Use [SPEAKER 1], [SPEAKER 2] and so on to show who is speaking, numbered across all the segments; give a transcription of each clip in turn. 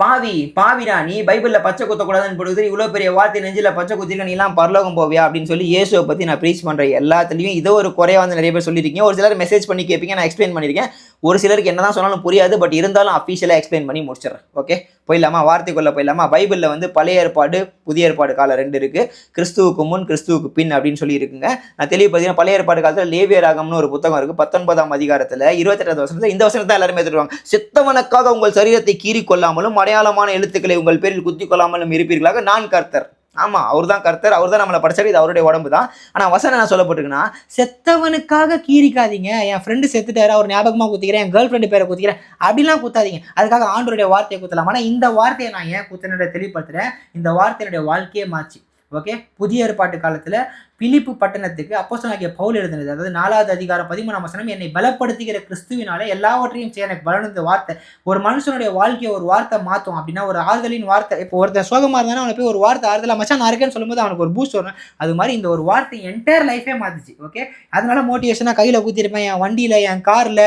[SPEAKER 1] பாவி பாவிடா நீ பைபிளில் பச்சை குத்தக்கூடாதுன்னு போடுது இவ்வளோ பெரிய வார்த்தை நெஞ்சில் பச்சை குத்திருக்க நீ எல்லாம் பரலோகம் போவியா அப்படின்னு சொல்லி இயேசுவை பற்றி நான் ப்ரீச் பண்ணுறேன் எல்லாத்துலேயும் இதோ ஒரு குறையாக வந்து நிறைய பேர் சொல்லியிருக்கீங்க ஒரு சிலர் மெசேஜ் பண்ணி கேட்பீங்க நான் எக்ஸ்பிளைன் பண்ணியிருக்கேன். ஒரு சிலருக்கு என்ன தான் சொன்னாலும் புரியாது பட் இருந்தாலும் அஃபீஷியலாக எக்ஸ்பிளைன் பண்ணி முடிச்சிடுறேன். ஓகே போயிடலாமா? வார்த்தைக்குள்ளே போயிடலாமா? பைபிளில் வந்து பழைய ஏற்பாடு புதிய ஏற்பாடு காலம் ரெண்டு இருக்குது கிறிஸ்துவுக்கு முன் கிறிஸ்துவுக்கு பின் அப்படின்னு சொல்லி இருக்குங்க. நான் தெளிவு பார்த்தீங்கன்னா பழைய ஏற்பாடு காலத்தில் லேவியராகம்னு ஒரு புத்தகம் இருக்குது பத்தொன்பதாம் அதிகாரத்தில் இருபத்தெட்டாவது வருஷத்தில் இந்த வருஷத்தை தான் எல்லாருமே எடுத்துருவாங்க சித்தவனுக்காக உங்கள் சரீரத்தை கீறி கொள்ளாமலும் அடையாளமான எழுத்துக்களை உங்கள் பேரில் குத்தி கொள்ளாமலும் இருப்பீர்களாக நான் கர்த்தர். ஆமாம் அவர் தான் கர்த்தர் அவர் தான் நம்மளை படிச்சாரு இது அவருடைய உடம்பு தான் ஆனால் வசனம் என்ன சொல்லப்பட்டிருக்குன்னா செத்தவனுக்காக கீறிக்காதீங்க என் ஃப்ரெண்டு செத்துட்டாரு அவர் ஞாபகமாக குத்திக்கிறேன் என் கேர்ள் ஃப்ரெண்டு பேரை குத்திக்கிறேன் அப்படிலாம் குத்தாதீங்க. அதுக்காக ஆண்டோருடைய வார்த்தையை குத்தலாம். ஆனால் இந்த வார்த்தையை நான் ஏன் குத்தனுடைய தெளிவுபடுத்துகிறேன் இந்த வார்த்தையினுடைய வாழ்க்கையே மாச்சு. ஓகே? புதிய ஏற்பாட்டு காலத்தில் பிலிப்பு பட்டணத்துக்கு அப்போஸ்தலனாகிய பவுல் எழுதினது. அதாவது நாலாவது அதிகாரம் பதிமூணாம் வசனம் என்னை பலப்படுத்துகிற கிறிஸ்துவினாலே எல்லாவற்றையும் செய்ய எனக்கு பலனுந்த வார்த்தை. ஒரு மனுஷனுடைய வாழ்க்கையை ஒரு வார்த்தை மாற்றும் அப்படின்னா ஒரு ஆறுதலின் வார்த்தை. இப்போ ஒருத்தர் சோகமாக இருந்தாலும் அவனை போய் ஒரு வார்த்தை ஆறுதலாக மச்சான் நான் இருக்கேன்னு சொல்லும்போது அவனுக்கு ஒரு பூஸ்ட் வரும். அது மாதிரி இந்த ஒரு வார்த்தை என்டையர் லைஃபே மாத்துச்சு ஓகே அதனால மோட்டிவேஷனாக கையில் ஊற்றிருப்பேன் என் வண்டியில் என் காரில்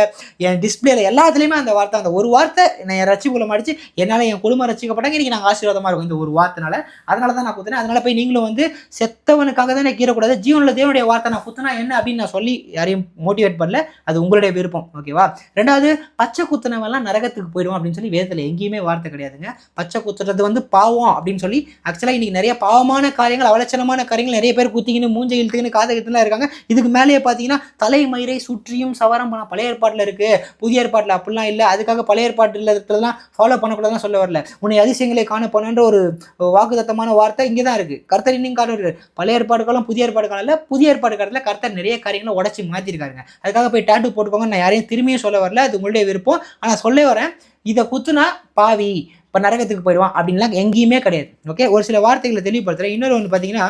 [SPEAKER 1] என் டிஸ்பிளேல எல்லாத்துலேயுமே அந்த வார்த்தை அந்த ஒரு வார்த்தை நான் என் ரட்சிக்குள்ள மாடிச்சு என்னால் என் குடும்பம் ரசிக்கப்பட்டாங்க இன்றைக்கி நாங்கள் ஆசீர்வாதமாக இருக்கும் இந்த ஒரு வார்த்தைனால. அதனால தான் நான் குத்துனேன். அதனால போய் நீங்களும் வந்து செத்தவனுக்காக தான் கீறக்கூடாது ஜீவனில் தேவனுடைய வார்த்தை நான் குத்துனா என்ன அப்படின்னு நான் சொல்லி யாரையும் மோட்டிவேட் பண்ணல. அது உங்களுடைய விருப்பம். ஓகேவா ரெண்டாவது பச்சை குத்துனவெல்லாம் நரகத்துக்கு போயிடுவோம் அப்படின்னு சொல்லி வேதத்தில் எங்கேயுமே வார்த்தை கிடையாதுங்க. பச்சை குத்துறது வந்து பாவம் அப்படின்னு சொல்லி ஆக்சுவலாக இன்னைக்கு நிறைய பாவமான காரியங்கள் அவலட்சணமான காரியங்கள் நிறைய பேர் குத்திக்கின்னு மூஞ்ச இழுத்துக்கின்னு காதை இழுத்துலாம் இருக்காங்க. இதுக்கு மேலேயே பார்த்தீங்கன்னா தலைமயிரை சுற்றியும் சவரம் பண்ண பழைய ஏற்பாட்டில் இருக்குது புதிய ஏற்பாட்டில் அப்படிலாம் இல்லை. அதுக்காக பழைய ஏற்பாட்டில் இருக்கிறதெல்லாம் ஃபாலோ பண்ணக்கூடாதுன்னு சொல்ல வரல. உன்னை அதிசயங்களை காணப்போனன்ற ஒரு வாக்குதத்தமான வார்த்தை இங்கே தான் இருக்குது கர்த்தர் இன்னும் காரணம் பழைய ஏற்பாடுகளும் புதிய ஏற்பாடு காலத்தில் புதிய ஏற்பாடு காலத்தில் கர்த்தர் நிறைய காரியங்களை உடச்சி மாற்றிருக்காருங்க அதுக்காக போய் டேட்டு போட்டுக்கோங்க நான் யாரையும் திரும்பியும் சொல்ல வரல. அது உங்களுடைய விருப்பம். ஆனால் சொல்ல வரேன் இதை குத்துனா பாவி இப்போ நரகத்துக்கு போயிடுவான் அப்படின்லாம் எங்கேயுமே கிடையாது. ஓகே ஒரு சில வார்த்தைகளை தெளிவுபடுத்துகிறேன் இன்னொரு ஒன்று பார்த்தீங்கன்னா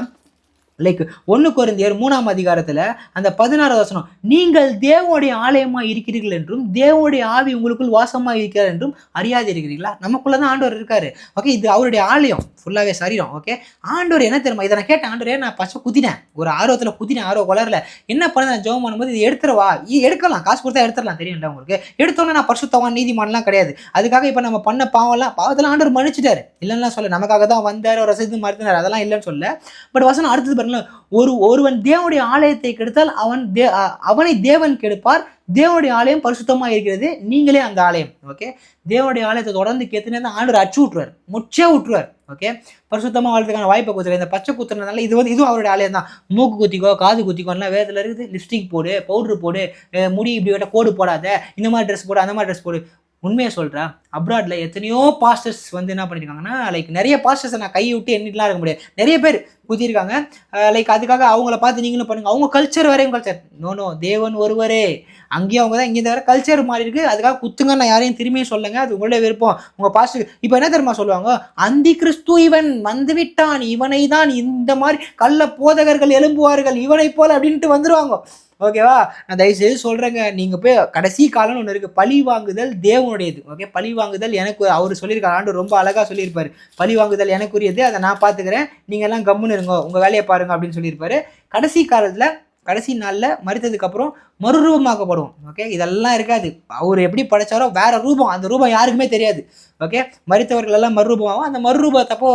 [SPEAKER 1] லைக் ஒன்று குறைந்தியர் மூணாம் அதிகாரத்தில் அந்த பதினாறாவது வசனம் நீங்கள் தேவனுடைய ஆலயமாக இருக்கிறீர்கள் என்றும் தேவனுடைய ஆவி உங்களுக்குள் வாசமாக இருக்கிறார் என்றும் அறியாது இருக்கிறீங்களா நமக்குள்ளே தான் ஆண்டவர் இருக்காரு. ஓகே இது அவருடைய ஆலயம். ஃபுல்லாகவே சரீரம் ஓகே ஆண்டவர் என்ன தெரியுமா? இதை நான் கேட்டேன். ஆண்டவரே நான் பச்சை குத்தினேன் ஒரு ஆர்வத்தில் குத்தினேன் ஆர்வ வளரல. என்ன பண்ண நான் ஜெபம் பண்ணும்போது இது எடுத்துருவா எடுக்கலாம். காசு கொடுத்தா எடுத்துடலாம். தெரியும்ல உங்களுக்கு? எடுத்தோன்னே நான் பரிசுத்தவான் நீதிமான்லாம் கிடையாது. அதுக்காக இப்போ நம்ம பண்ண பாவம்லாம் பாவத்தெல்லாம் ஆண்டவர் மன்னிச்சிட்டாரு. இல்லைன்னா சொல்ல நமக்காக தான் வந்தார் ஒரு ரசித்து மறுத்தினார். அதெல்லாம் இல்லைன்னு சொல்ல. பட் வசனம் அடுத்தது பாருங்களேன் ஒரு ஒருவன் தேவனுடைய ஆலயத்தை கெடுத்தால் அவன் தே அவனை தேவன் கெடுப்பார் தேவனுடைய ஆலயம் பரிசுத்தமாக இருக்கிறது நீங்களே அந்த ஆலயம் ஓகே தேவனுடைய ஆலயத்தை தொடர்ந்து கேத்துனே தான் ஆண்டு அச்சு விட்டுருவார் முச்சே விட்டுருவார் ஓகே பரிசுத்தமாக வாழ்றதுக்கான வாய்ப்பை கொடுத்துரு இந்த பச்சை குத்துறதுனால இது வந்து இதுவும் அவருடைய ஆலயம் தான். மூக்கு குத்திக்கோ காது குத்திக்கோலாம் வேதத்தில் இருக்குது லிப்ஸ்டிக் போடு பவுட்ரு போடு முடி இப்படி வெட்ட கோடு போடாத இந்த மாதிரி ட்ரெஸ் போடு அந்த மாதிரி ட்ரெஸ் போடு. உண்மையை சொல்கிறேன் அப்ராடில் எத்தனையோ பாஸ்டர்ஸ் வந்து என்ன பண்ணியிருக்காங்கன்னா லைக் நிறைய பாஸ்டர்ஸை நான் கையை விட்டு எண்ணிட்டுலாம் இருக்க முடியாது. நிறைய பேர் குதிருக்காங்க லைக் அதுக்காக அவங்கள பார்த்து நீங்களும் பண்ணுங்கள் அவங்க கல்ச்சர் வரையும் கல்ச்சர் நோ நோ தேவன் ஒருவரே. அங்கேயும் அவங்க தான் இங்கே வர கல்ச்சர் மாறி இருக்கு. அதுக்காக குத்துங்க நான் யாரையும் திரும்பியும் சொல்லுங்கள் அது உங்களுடைய விருப்பம். உங்கள் பாஸ்டர் இப்போ என்ன தெரியுமா சொல்லுவாங்க? அந்தி கிறிஸ்து இவன் வந்துவிட்டான். இவனை தான் இந்த மாதிரி கள்ள போதகர்கள் எழும்புவார்கள். இவனை போல் அப்படின்ட்டு வந்துடுவாங்க ஓகேவா? நான் தயவுசெய்து சொல்கிறேங்க நீங்கள் போய் கடைசி காலம்னு ஒன்று இருக்குது பழி வாங்குதல் தேவனுடையது. ஓகே? பழி வாங்குதல் எனக்கு அவர் சொல்லியிருக்காரு. ஆண்டு ரொம்ப அழகாக சொல்லியிருப்பார். பழி வாங்குதல் எனக்குரியது. அதை நான் பார்த்துக்கிறேன். நீங்கள் எல்லாம் கம்முன்னு இருங்க. உங்கள் வேலையை பாருங்க அப்படின்னு சொல்லியிருப்பாரு. கடைசி காலத்தில் கடைசி நாளில் மறித்ததுக்கப்புறம் மறுரூபமாக்கப்படும் ஓகே? இதெல்லாம் இருக்காது. அவர் எப்படி படைச்சாரோ வேறு ரூபம். அந்த ரூபம் யாருக்குமே தெரியாது. ஓகே? மறித்தவர்கள் எல்லாம் மறுரூபமாகும் அந்த மறுரூபத்தப்போ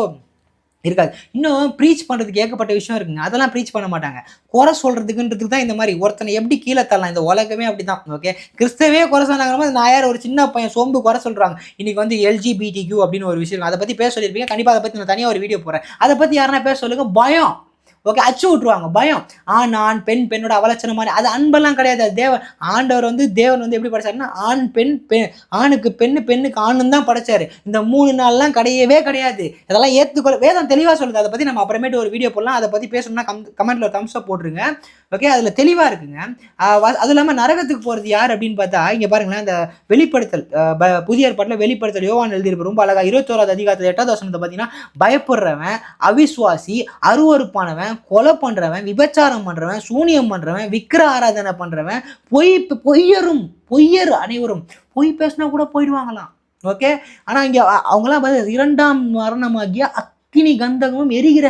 [SPEAKER 1] இருக்காது. இன்னும் ப்ரீச் பண்ணுறதுக்கு ஏகப்பட்ட விஷயம் இருக்குங்க. அதெல்லாம் ப்ரீச் பண்ண மாட்டாங்க. குறை சொல்கிறதுக்குன்றதுக்கு தான் இந்த மாதிரி ஒருத்தனை எப்படி கீழே தரலாம் இந்த உலகமே அப்படி தான் ஓகே கிறிஸ்தவே குறை சொன்னாங்க நான் யார் ஒரு சின்ன பையன் சோம்பு குறை சொல்கிறாங்க இன்றைக்கி வந்து எல்ஜிபிடிக்யூ அப்படின்னு ஒரு விஷயம் அதை பற்றி பேச சொல்லியிருப்பீங்க. கண்டிப்பாக அதை பற்றி நான் தனியாக ஒரு வீடியோ போகிறேன் அதை பற்றி யாருன்னா பேச சொல்லுங்கள் பயம். ஓகே அச்சு விட்ருவாங்க பயம். ஆண் ஆண் பெண் பெண்ணோட அவலட்சணம் மாதிரி. அது அன்பெல்லாம் கிடையாது. தேவன் ஆண்டவர் வந்து தேவன் வந்து எப்படி படைச்சாருன்னா ஆண் பெண் பெண் ஆணுக்கு பெண்ணு பெண்ணுக்கு ஆணும் தான் படைச்சாரு. இந்த மூணு நாள்லாம் கிடையவே கிடையாது. இதெல்லாம் ஏற்றுக்கொள்ள வேதம் தெளிவாக சொல்லுது. அதை பற்றி நம்ம அப்புறமேட்டு ஒரு வீடியோ போடலாம். அதை பற்றி பேசணும்னா கம் கமெண்ட்டில் ஒரு தம்ஸ் போட்டுருங்க. ஓகே அதில் தெளிவாக இருக்குங்க. அது இல்லாமல் நரகத்துக்கு போகிறது யார் அப்படின்னு பார்த்தா இங்கே பாருங்களேன் அந்த வெளிப்படுத்தல் ப- புதிய ஏற்பாட்டில் வெளிப்படுத்தல் யோவான் எழுதியிருப்ப ரொம்ப அழகாக இருபத்தோராது அதிகாரத்தில் எட்டாவது வசனத்தை பார்த்தீங்கன்னா பயப்படுறவன் அவிஸ்வாசி அருவருப்பானவன் கொலை பண்ணுறவன் விபச்சாரம் பண்ணுறவன் சூனியம் பண்ணுறவன் விக்கிர ஆராதனை பண்ணுறவன் பொய் பொய்யரும் பொய்யர் அனைவரும். பொய் பேசினா கூட போயிடுவாங்களாம். ஓகே ஆனால் இங்கே அவங்களாம் பார்த்து இரண்டாம் மரணமாகிய அக்கினி கந்தகமும் எரிகிற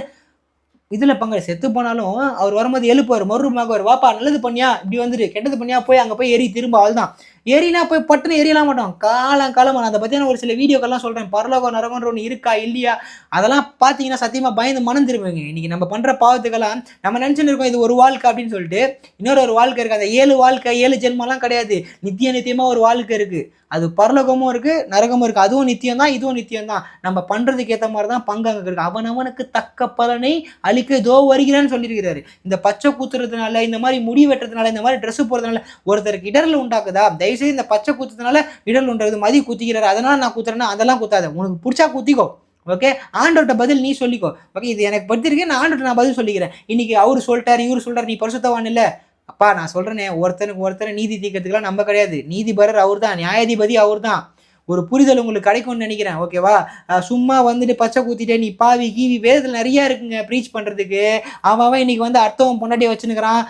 [SPEAKER 1] இதில் பங்கு செத்து போனாலும் அவர் வரும்போது எழுப்புவார். மறுரூபமாக வாப்பா நல்லது பண்ணியா? இப்படி வந்துட்டு கெட்டது பண்ணியா? போய் அங்கே போய் எரி திரும்ப அவள் தான்
[SPEAKER 2] ஏறினா போய் பட்டுன்னு ஏறியலாம் மாட்டோம். காலம் காலம் நான் அதை பற்றியான ஒரு சில வீடியோக்கெல்லாம் சொல்கிறேன் பரலோகம் நரகன்ற ஒன்று இருக்கா இல்லையா? அதெல்லாம் பார்த்தீங்கன்னா சத்தியமாக பயந்து மனம் திரும்புங்க இன்றைக்கி நம்ம பண்ணுற பாவத்துக்கெல்லாம் நம்ம நினச்சின்னு இருக்கோம் இது ஒரு வாழ்க்கை அப்படின்னு சொல்லிட்டு. இன்னொரு ஒரு வாழ்க்கை இருக்குது அந்த ஏழு வாழ்க்கை ஏழு ஜென்மம்லாம் கிடையாது. நித்திய நித்தியமாக ஒரு வாழ்க்கை இருக்குது அது பரலோகமும் இருக்குது நரகமும் இருக்குது அதுவும் நித்தியம் தான் இதுவும் நித்தியம் தான். நம்ம பண்ணுறதுக்கு ஏற்ற மாதிரி தான் பங்கு அங்கே இருக்குது அவன் அவனுக்கு தக்க பலனை அளிக்க இதோ வருகிறான்னு சொல்லியிருக்கிறாரு. இந்த பச்சை கூத்துறதுனால இந்த மாதிரி முடி வெட்டுறதுனால இந்த மாதிரி ட்ரெஸ் போடுறதுனால ஒருத்தருக்கு இடரில் உண்டாக்குதா? தயவுசெய்து இந்த பச்சை குத்துறதுனால இடல் உண்டது மதி குத்திக்கிறாரு. அதனால நான் குத்துறேன்னா அதெல்லாம் குத்தாத. உனக்கு பிடிச்சா குத்திக்கோ. ஓகே ஆண்டோட்ட பதில் நீ சொல்லிக்கோ. ஓகே இது எனக்கு படுத்திருக்கேன் நான் ஆண்டவர்கிட்ட நான் பதில் சொல்லிக்கிறேன். இன்னைக்கு அவர் சொல்லிட்டார் இவர் சொல்கிறார் நீ பரிசுத்தவான் இல்லை. அப்பா நான் சொல்கிறேனே ஒருத்தனுக்கு ஒருத்தர் நீதி தீக்கிறதுக்கெல்லாம் நம்ம கிடையாது. நீதிபரர் அவர் தான் நியாயாதிபதி அவர் தான் ஒரு புரிதல் உங்களுக்கு கிடைக்கும்னு நினைக்கிறேன். ஓகேவா சும்மா வந்துட்டு பச்சை கூத்திட்டே நீ பாவி கீவி வேதத்தில் நிறையா இருக்குங்க ப்ரீச் பண்ணுறதுக்கு அவன் அவன் இன்னைக்கு வந்து அர்த்தம் பொண்டாட்டியை வச்சுன்னுக்கிறான்.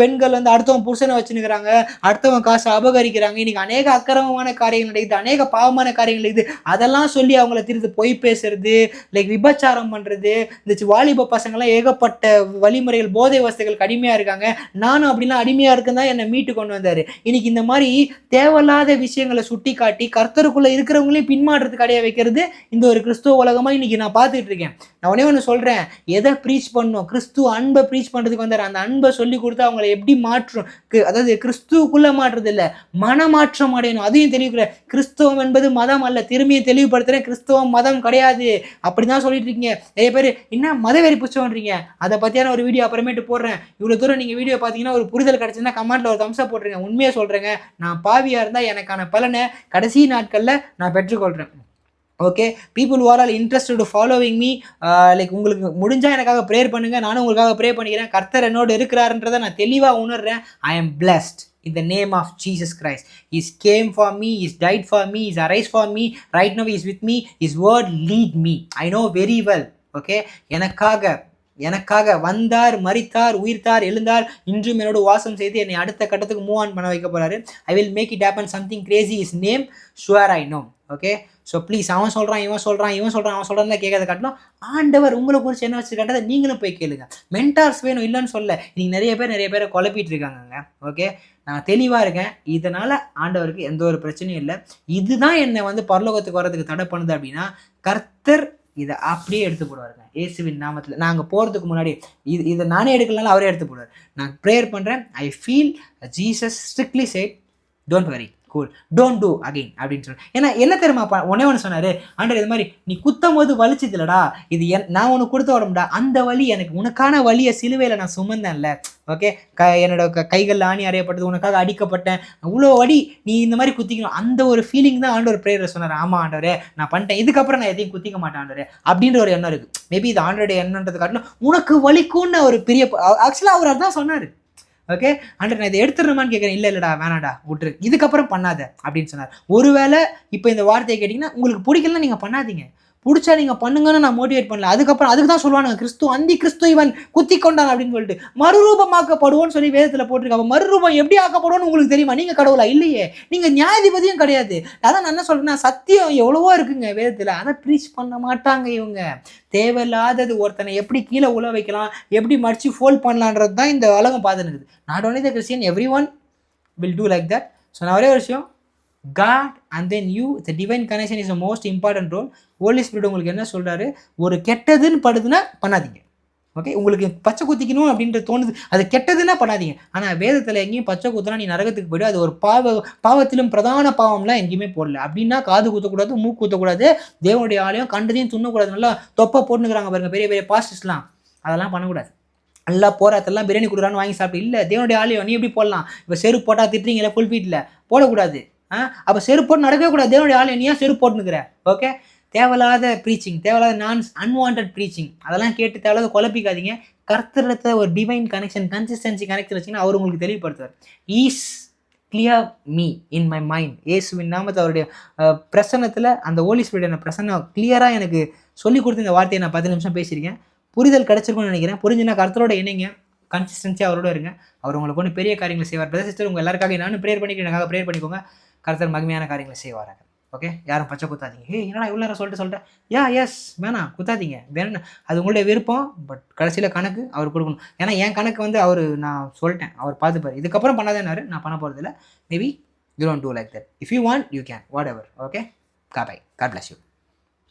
[SPEAKER 2] பெண்கள் வந்து அடுத்தவன் புருஷனை வச்சுனுக்கிறாங்க அடுத்தவன் காசை அபகரிக்கிறாங்க. இன்னைக்கு அநேக அக்கிரமமான காரியங்கள் நடக்குது அநேக பாவமான காரியங்கள் இருக்குது அதெல்லாம் சொல்லி அவங்கள திருத்து பொய் பேசுறது லைக் விபச்சாரம் பண்ணுறது இந்த வாலிப பசங்கள்லாம் ஏகப்பட்ட வழிமுறைகள் போதை வசதிகள் அடிமையாக இருக்காங்க. நானும் அப்படிலாம் அடிமையாக இருக்குன்னு தான் என்னை மீட்டு கொண்டு வந்தார். இன்னைக்கு இந்த மாதிரி தேவையில்லாத விஷயங்களை சுட்டி காட்டி கர்த்தருக்குள்ளே இருக்கிறவங்களையும் பின்மாற்றத்துக்கு அடைய வைக்கிறது இந்த ஒரு கிறிஸ்துவ உலகமாக இன்னைக்கு நான் பார்த்துட்டு இருக்கேன். நான் உடனே ஒன்று சொல்கிறேன் எதை ப்ரீச் பண்ணணும்? கிறிஸ்துவ அன்பை ப்ரீச் பண்ணுறதுக்கு வந்தார். அந்த அன்பை சொல்லி கொடுத்து அவங்கள எப்படி மாற்றும்? அதாவது கிறிஸ்துவுக்குள்ளே மாற்றுறது இல்லை மனமாற்றம் அடையணும். அதையும் தெளிவுக்கிற. கிறிஸ்துவம் என்பது மதம் அல்ல. திரும்பியும் தெளிவுபடுத்துகிறேன் கிறிஸ்துவம் மதம் கிடையாது. அப்படி தான் சொல்லிட்டு இருக்கீங்க. நிறைய பேர் என்ன மதவெறி புச்சோன்றீங்க அதை பற்றியான ஒரு வீடியோ அப்புறமேட்டு போடுறேன். இவ்வளோ தூரம் நீங்கள் வீடியோ பார்த்தீங்கன்னா ஒரு புரிதல் கிடச்சிருந்தா கமெண்ட்டில் ஒரு தம்சா போட்டுருங்க. உண்மையாக சொல்கிறேங்க நான் பாவியாக இருந்தால் எனக்கான பலனை கடைசி நாட்களில் நான் பெற்றுக்கொள்கிறேன் okay people or all interested following me like உங்களுக்கு முடிஞ்சால் எனக்காக ப்ரேயர் பண்ணுங்கள் நானும் உங்களுக்காக ப்ரே பண்ணிக்கிறேன். கர்த்தர் என்னோடு இருக்கிறாருன்றதை நான் தெளிவாக உணர்றேன். I am blessed in the name of Jesus Christ. He's came for me, He's died for me, He's for for right right now is with me, is word lead me I know very well okay எனக்காக எனக்காக வந்தார் மறித்தார் உயிர்த்தார் எழுந்தார். இன்றும் என்னோட வாசம் செய்து என்னை அடுத்த கட்டத்துக்கு மூவ் ஆன் பண்ண வைக்க போகிறாரு I will make it happen something crazy is name sure I know okay so please அவன் சொல்கிறான் இவன் சொல்கிறான் இவன் சொல்கிறான் அவன் சொல்கிறான் கேட்கறத காட்டணும் ஆண்டவர் உங்களை குறித்து என்ன வச்சுருக்காண்டதை நீங்களும் போய் கேளுங்க. மென்டார்ஸ் வேணும் இல்லைன்னு சொல்ல. நீங்கள் நிறைய பேர் நிறைய பேரை குழப்பிட்டு இருக்காங்கங்க. ஓகே நான் தெளிவாக இருக்கேன். இதனால் ஆண்டவருக்கு எந்த ஒரு பிரச்சனையும் இல்லை. இதுதான் என்னை வந்து பரலோகத்துக்கு வர்றதுக்கு தடை பண்ணுது அப்படின்னா கர்த்தர் இதை அப்படியே எடுத்து போடுவாருங்க. இயேசுவின் நாமத்தில். நாங்கள் போகிறதுக்கு முன்னாடி இது இதை நானே எடுக்கலனாலும் அவரே எடுத்து போடுவார். நான் ப்ரேயர் பண்ணுறேன் I feel Jesus strictly said don't worry cool don't do again அப்படின்னு சொல்லி ஏன்னா என்ன தெரியுமா ப- ஒன்று சொன்னார் ஆண்டர் இது மாதிரி நீ குத்தும் போது வலிச்சதுலடா இது என் நான் உனக்கு கொடுத்த உடம்புடா. அந்த வலி எனக்கு உனக்கான வலியை சிலுவையில் நான் சுமந்தேன்ல. ஓகே க என்னோட க கைகளில் ஆணி அறையப்பட்டது உனக்காக அடிக்கப்பட்டேன். அவ்வளோ அடி நீ இந்த மாதிரி குத்திக்கணும். அந்த ஒரு ஃபீலிங் தான் ஆண்டவர் ப்ரேயர் சொன்னார். ஆமாம் ஆண்டவரே நான் பண்ணிட்டேன். இதுக்கப்புறம் நான் எதையும் குத்திக்க மாட்டேன் ஆண்டவரே. அப்படின்ற ஒரு எண்ணம் இருக்குது மேபி இது ஆண்டோட எண்ணன்றது காட்டிலும் உனக்கு வலிக்கும்னு ஒரு பெரிய ஆக்சுவலாக அவர் அதான் சொன்னார். ஓகே அண்ட் நான் இதை எடுத்துடணுமான்னு கேட்குறேன் இல்லை இல்லைடா வேணாடா விட்டுரு. இதுக்கப்புறம் பண்ணாத அப்படின்னு சொன்னார். ஒருவேளை இப்போ இந்த வார்த்தையை கேட்டிங்கன்னா உங்களுக்கு பிடிக்கலன்னா நீங்கள் பண்ணாதீங்க. பிடிச்சா நீங்கள் பண்ணுங்கன்னு நான் மோட்டிவேட் பண்ணல. அதுக்கப்புறம் அதுக்கு தான் சொல்லுவானுங்க கிறிஸ்து அந்தி கிறிஸ்து இவன் குத்தி கொண்டான் அப்படின்னு சொல்லிட்டு. மறுரூபமாக்கப்படுவோன்னு சொல்லி வேதத்தில் போட்டிருக்காங்க மறுரூபம் எப்படி ஆக்கப்படுவோன்னு உங்களுக்கு தெரியுமா? நீங்கள் கடவுளா? இல்லையே. நீங்கள் நியாயாதிபதியும் கிடையாது. அதான் நான் என்ன சொல்றேன்னா சத்தியம் எவ்வளவோ இருக்குங்க வேதத்தில். அதை ப்ரீச் பண்ண மாட்டாங்க இவங்க. தேவையில்லாதது ஒருத்தனை எப்படி கீழே உழ வைக்கலாம் எப்படி மடிச்சு ஃபோல்ட் பண்ணலான்றது தான் இந்த உலகம் பார்த்துனுக்குது not only the Christian every one will do like that so நான் ஒரே விஷயம் God and then you the divine connection is a most important role Holy Spirit உங்களுக்கு என்ன சொல்கிறாரு ஒரு கெட்டதுன்னு படுதுன்னா பண்ணாதீங்க. ஓகே உங்களுக்கு பச்சை குத்திக்கணும் அப்படின்ற தோணுது. அது கெட்டதுன்னா பண்ணாதீங்க. ஆனால் வேதத்தில் எங்கேயும் பச்சை குத்துனா நீ நரகத்துக்கு போய்டு. அது ஒரு பாவ பாவத்திலும் பிரதான பாவம்லாம் எங்கேயுமே போடல. அப்படின்னா காது குத்தக்கூடாது மூக்கு குத்தக்கூடாது. தேவனுடைய ஆலயம் கண்டதையும் துண்ணக்கூடாது. நல்லா தொப்பை போட்டுக்கிறாங்க பாருங்கள் பெரிய பெரிய பாஸ்டர்ஸ்லாம் அதெல்லாம் பண்ணக்கூடாது. நல்லா போராத்தெல்லாம் பிரியாணி கொடுக்குறான்னு வாங்கி சாப்பிட்டு இல்லை தேவனுடைய ஆலயம் நீ எப்படி போடலாம்? இப்போ செருப்பு போட்டால் திட்டுறீங்களே ஃபுல் ஃபீட்டில் போடக்கூடாது. அப்போ செருப்போட்டு நடக்கவே கூடாது. தேவனுடைய ஆள் நீயா செருப்பு போட்டுனுக்குற ஓகே தேவையில்லாத ப்ரீச்சிங் தேவையில்லாத நான் அன்வான்ட் ப்ரீச்சிங் அதெல்லாம் கேட்டு தேவையில்லாத குழப்பிக்காதீங்க. கர்த்தரத்தை ஒரு டிவைன் கனெக்ஷன் கன்சிஸ்டன்சி கனெக்ட் வச்சிங்கன்னா அவர் உங்களுக்கு தெளிவுபடுத்துவார். Is clear me in my mind இயேசுவின் நாமத்தை அவருடைய பிரசன்னத்தில் அந்த ஓலி ஸ்பிரிட் பிரசன்னம் கிளியராக எனக்கு சொல்லி கொடுத்த இந்த வார்த்தையை நான் பத்து நிமிஷம் பேசியிருக்கேன். புரிதல் கிடச்சிருக்கும்னு நினைக்கிறேன். புரிஞ்சுன்னா கருத்தரோட இணைங்க. கன்சிஸ்டன்சியாக அவரோட இருங்க. அவர் உங்களுக்கு ஒன்று பெரிய காரியங்களை செய்வார். பிரதர் சிஸ்டர் உங்கள் எல்லாருக்காக நானும் ப்ரேயர் பண்ணிக்கிறேன். எனக்காக ப்ரேயர் பண்ணிக்கோங்க. கருத்தர் மகிமையான காரியங்களை செய்வாராங்க ஓகே யாரும் பச்சை குத்தாதீங்க. ஏய் என்னடா இவ்வளோ நேரம் சொல்லிட்டு சொல்கிறேன் யா எஸ் வேணாம் குத்தாதீங்க. வேணும். அது உங்களுடைய விருப்பம் பட் கடைசியில் கணக்கு அவர் கொடுக்கணும். ஏன்னா என் கணக்கு வந்து அவர் நான் சொல்லிட்டேன். அவர் பார்த்துப்பார் இதுக்கப்புறம் பண்ணாதேனாரு நான் பண்ண போகிறதில்ல maybe
[SPEAKER 1] you don't do like that if you want you can whatever okay கா பை காட் பிளஸ் யூ